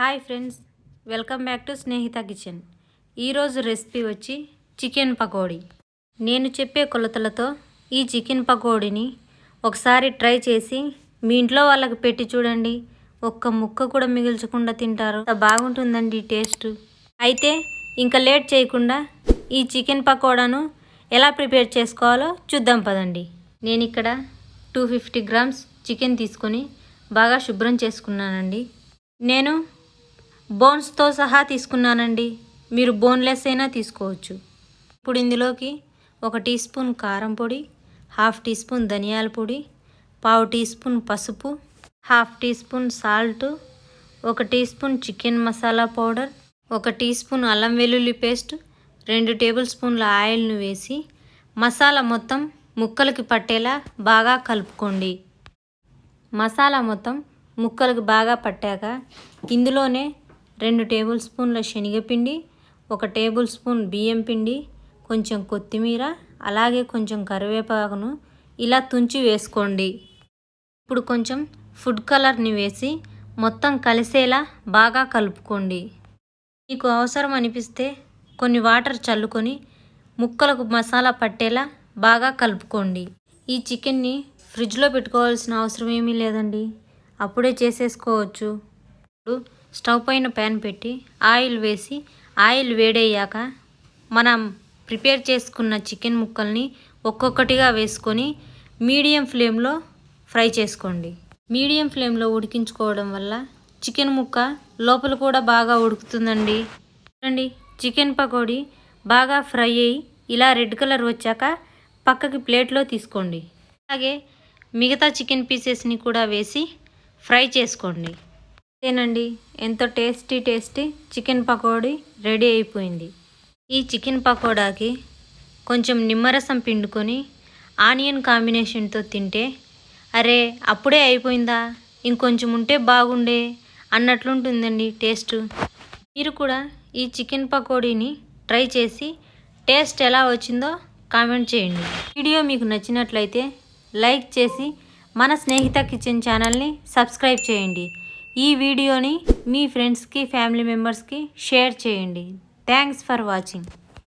Hi friends welcome back to Snehitha kitchen. ఈరోజు recipe వచ్చి chicken pakodi. నేను చెప్పే కొలతలతో ఈ చికెన్ పకోడీని ఒకసారి ట్రై చేసి మీ ఇంట్లో వాళ్ళకి పెట్టి చూడండి. ఒక్క ముక్క కూడా మిగిల్చకుండా తింటారు. బాగుంటుందండి టేస్ట్. అయితే ఇంకా లేట్ చేయకుండా ఈ చికెన్ పకోడాను ఎలా ప్రిపేర్ చేసుకోవాలో చూద్దాం పదండి. నేను ఇక్కడ టూ ఫిఫ్టీ గ్రామ్స్ చికెన్ తీసుకొని బాగా శుభ్రం చేసుకున్నానండి. నేను బోన్స్తో సహా తీసుకున్నానండి. మీరు బోన్లెస్ అయినా తీసుకోవచ్చు. ఇప్పుడు ఇందులోకి ఒక టీ స్పూన్ కారం పొడి హాఫ్ టీ స్పూన్ ధనియాల పొడి పావు టీ స్పూన్ పసుపు హాఫ్ టీ స్పూన్ సాల్ట్ ఒక teaspoon chicken masala powder ఒక టీ స్పూన్ అల్లం వెల్లుల్లి పేస్ట్ రెండు టేబుల్ స్పూన్ల ఆయిల్ను వేసి మసాలా మొత్తం ముక్కలకి పట్టేలా బాగా కలుపుకోండి. మసాలా మొత్తం ముక్కలకు బాగా పట్టాక ఇందులోనే రెండు టేబుల్ స్పూన్ల శనగపిండి ఒక టేబుల్ స్పూన్ బియ్యం పిండి కొంచెం కొత్తిమీర అలాగే కొంచెం కరివేపాకును ఇలా తుంచి వేసుకోండి. ఇప్పుడు కొంచెం ఫుడ్ కలర్ని వేసి మొత్తం కలిసేలా బాగా కలుపుకోండి. మీకు అవసరం అనిపిస్తే కొన్ని వాటర్ చల్లుకొని ముక్కలకు మసాలా పట్టేలా బాగా కలుపుకోండి. ఈ చికెన్ని ఫ్రిడ్జ్లో పెట్టుకోవాల్సిన అవసరం ఏమీ లేదండి. అప్పుడే చేసేసుకోవచ్చు. ఇప్పుడు స్టవ్ పైన ప్యాన్ పెట్టి ఆయిల్ వేసి ఆయిల్ వేడయ్యాక మనం ప్రిపేర్ చేసుకున్న చికెన్ ముక్కల్ని ఒక్కొక్కటిగా వేసుకొని మీడియం ఫ్లేమ్లో ఫ్రై చేసుకోండి. మీడియం ఫ్లేమ్లో ఉడికించుకోవడం వల్ల చికెన్ ముక్క లోపల కూడా బాగా ఉడుకుతుందండి. చూడండి చికెన్ పకోడీ బాగా ఫ్రై అయ్యి ఇలా రెడ్ కలర్ వచ్చాక పక్కకి ప్లేట్లో తీసుకోండి. అలాగే మిగతా చికెన్ పీసెస్ని కూడా వేసి ఫ్రై చేసుకోండి. అంతేనండి. ఎంతో tasty tasty chicken pakodi ready అయిపోయింది. ఈ చికెన్ పకోడాకి కొంచెం నిమ్మరసం పిండుకొని ఆనియన్ కాంబినేషన్తో తింటే అరే అప్పుడే అయిపోయిందా? ఇంకొంచెం ఉంటే బాగుండే అన్నట్లుంటుందండి టేస్ట్. మీరు కూడా ఈ చికెన్ పకోడీని ట్రై చేసి టేస్ట్ ఎలా వచ్చిందో కామెంట్ చేయండి. వీడియో మీకు నచ్చినట్లయితే లైక్ చేసి మన స్నేహిత కిచెన్ ఛానల్ని సబ్స్క్రైబ్ చేయండి. ఈ వీడియోని మీ ఫ్రెండ్స్కి ఫ్యామిలీ మెంబర్స్కి షేర్ చేయండి. Thanks for watching.